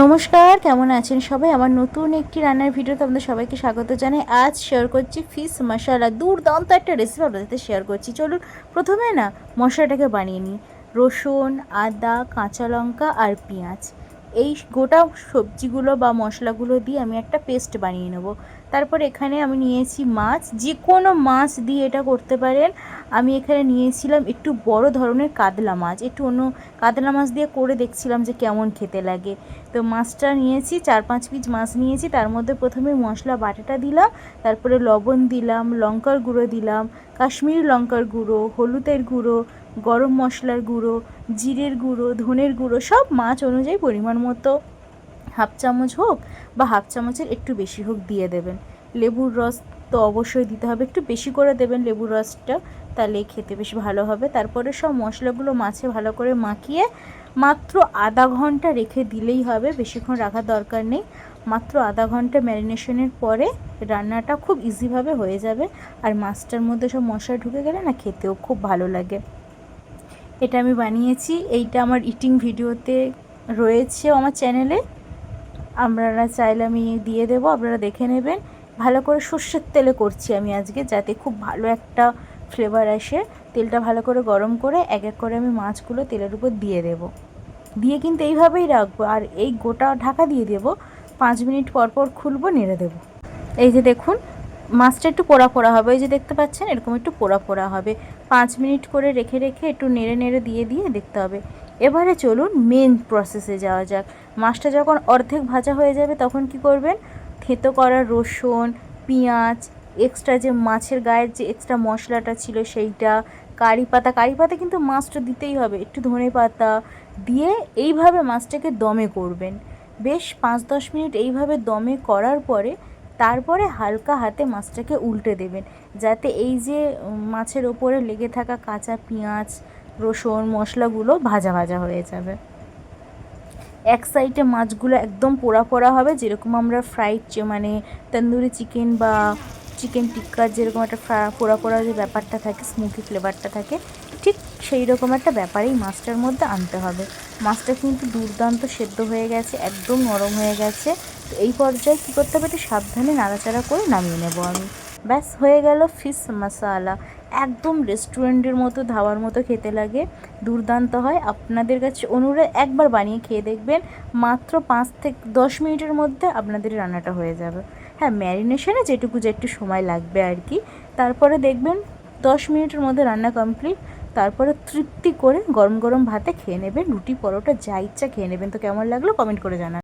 নমস্কার, কেমন আছেন সবাই? আমার নতুন একটি রান্নার ভিডিওতে আপনাদের সবাইকে স্বাগত জানাই। আজ শেয়ার করছি ফিস মশালা দুর্দান্ত একটা রেসিপি আপনাদের সাথে শেয়ার করছি। চলুন, প্রথমে না মশলাটাকে বানিয়ে নিই। রসুন, আদা, কাঁচা লঙ্কা আর পেঁয়াজ। এই গোটা সবজিগুলো বা মশলাগুলো দিয়ে আমি একটা পেস্ট বানিয়ে নেব। তারপর এখানে আমি নিয়েছি মাছ। যে কোনো মাছ দিয়ে এটা করতে পারেন। আমি এখানে নিয়েছিলাম একটু বড় ধরনের কাতলা মাছ। একটু অন্য কাতলা মাছ দিয়ে করে দেখছিলাম যে কেমন খেতে লাগে। তো মাছটা নিয়েছি চার পাঁচ পিস মাছ নিয়েছি। তার মধ্যে প্রথমে মশলা, বাটাটা দিলাম। তারপরে লবণ দিলাম, লঙ্কার গুঁড়ো দিলাম, কাশ্মীরি লঙ্কার গুঁড়ো, হলুদের গুঁড়ো, গরম মশলার গুঁড়ো, জিরের গুঁড়ো, ধনের গুঁড়ো, সব মাছ অনুযায়ী পরিমাণ মতো। হাফ চামচ হোক বা হাফ চামচের একটু বেশি হোক দিয়ে দেবেন। লেবুর রস তো অবশ্যই দিতে হবে। একটু বেশি করে দেবেন লেবুর রসটা, তাহলে খেতে বেশ ভালো হবে। তারপরে সব মশলাগুলো মাছে ভালো করে মাখিয়ে মাত্র আধা ঘণ্টা রেখে দিলেই হবে। বেশিক্ষণ রাখার দরকার নেই। মাত্র আধা ঘণ্টা ম্যারিনেশনের পরে রান্নাটা খুব ইজিভাবে হয়ে যাবে। আর মাছটার মধ্যে সব মশলা ঢুকে গেলে না খেতেও খুব ভালো লাগে। এটা আমি বানিয়েছি। এইটা আমার ইটিং ভিডিওতে রয়েছে আমার চ্যানেলে আপনারা চাইলে আমি দিয়ে দেবো, আপনারা দেখে নেবেন। ভালো করে সর্ষের তেলে করছি আমি আজকে, যাতে খুব ভালো একটা ফ্লেভার আসে। তেলটা ভালো করে গরম করে এক এক করে আমি মাছগুলো তেলের উপর দিয়ে দেব। দিয়ে কিন্তু এইভাবেই রাখব, আর এই গোটা ঢাকা দিয়ে দেবো। পাঁচ মিনিট পর পর খুলবো, নেড়ে দেবো। এই যে দেখুন, মাছটা একটু পোড়া পোড়া হবে। এই যে দেখতে পাচ্ছেন, এরকম একটু পোড়া পোড়া হবে। পাঁচ মিনিট করে রেখে রেখে একটু নেড়ে নেড়ে দিয়ে দিয়ে দেখতে হবে। এবারে চলুন মেন প্রসেসে যাওয়া যাক। মাছটা যখন অর্ধেক ভাজা হয়ে যাবে, তখন কি করবেন? থেতো করা রসুন, পেঁয়াজ এক্সট্রা যে মাছের গায়ের যে এক্সট্রা মশলাটা ছিল সেইটা, কারি পাতা। কারি পাতা কিন্তু মাছটা দিতেই হবে, একটু ধনে পাতা দিয়ে এইভাবে মাছটাকে দমে করবেন। বেশ পাঁচ দশ মিনিট এইভাবে দমে করার পরে তারপরে হালকা হাতে মাছটাকে উল্টে দেবেন, যাতে এই যে মাছের ওপরে লেগে থাকা কাঁচা পেঁয়াজ রসুন, মশলাগুলো ভাজা ভাজা হয়ে যাবে। এক সাইডে মাছগুলো একদম পোড়া পোড়া হবে, যেরকম আমরা ফ্রাইড মানে তন্দুরি চিকেন বা চিকেন টিক্কার যেরকম একটা পোড়া পোড়া যে ব্যাপারটা থাকে স্মোকি ফ্লেভারটা থাকে, ঠিক সেই রকম একটা ব্যাপারেই মাছটার মধ্যে আনতে হবে। মাছটা কিন্তু দুর্দান্ত সেদ্ধ হয়ে গেছে, একদম নরম হয়ে গেছে। তো এই পর্যায়ে কী করতে হবে, একটু সাবধানে নাড়াচাড়া করে নামিয়ে নেব আমি। ব্যাস, হয়ে গেল ফিশ মশালা। একদম রেস্টুরেন্টের মতো ধাবার মতো খেতে লাগে। দুর্দান্ত হয়। আপনাদের কাছে অনুরোধ, একবার বানিয়ে খেয়ে দেখবেন। মাত্র পাঁচ থেকে দশ মিনিটের মধ্যে আপনাদের রান্নাটা হয়ে যাবে। হ্যাঁ ম্যারিনেশনে যেটুকু যে একটু সময় লাগবে আর কি। তারপরে দেখবেন দশ মিনিটের মধ্যে রান্না কমপ্লিট। তারপরে তৃপ্তি করে গরম গরম ভাতে খেয়ে নেবেন। রুটি পরোটা যা ইচ্ছা খেয়ে নেবেন। তো কেমন লাগল কমেন্ট করে জানান।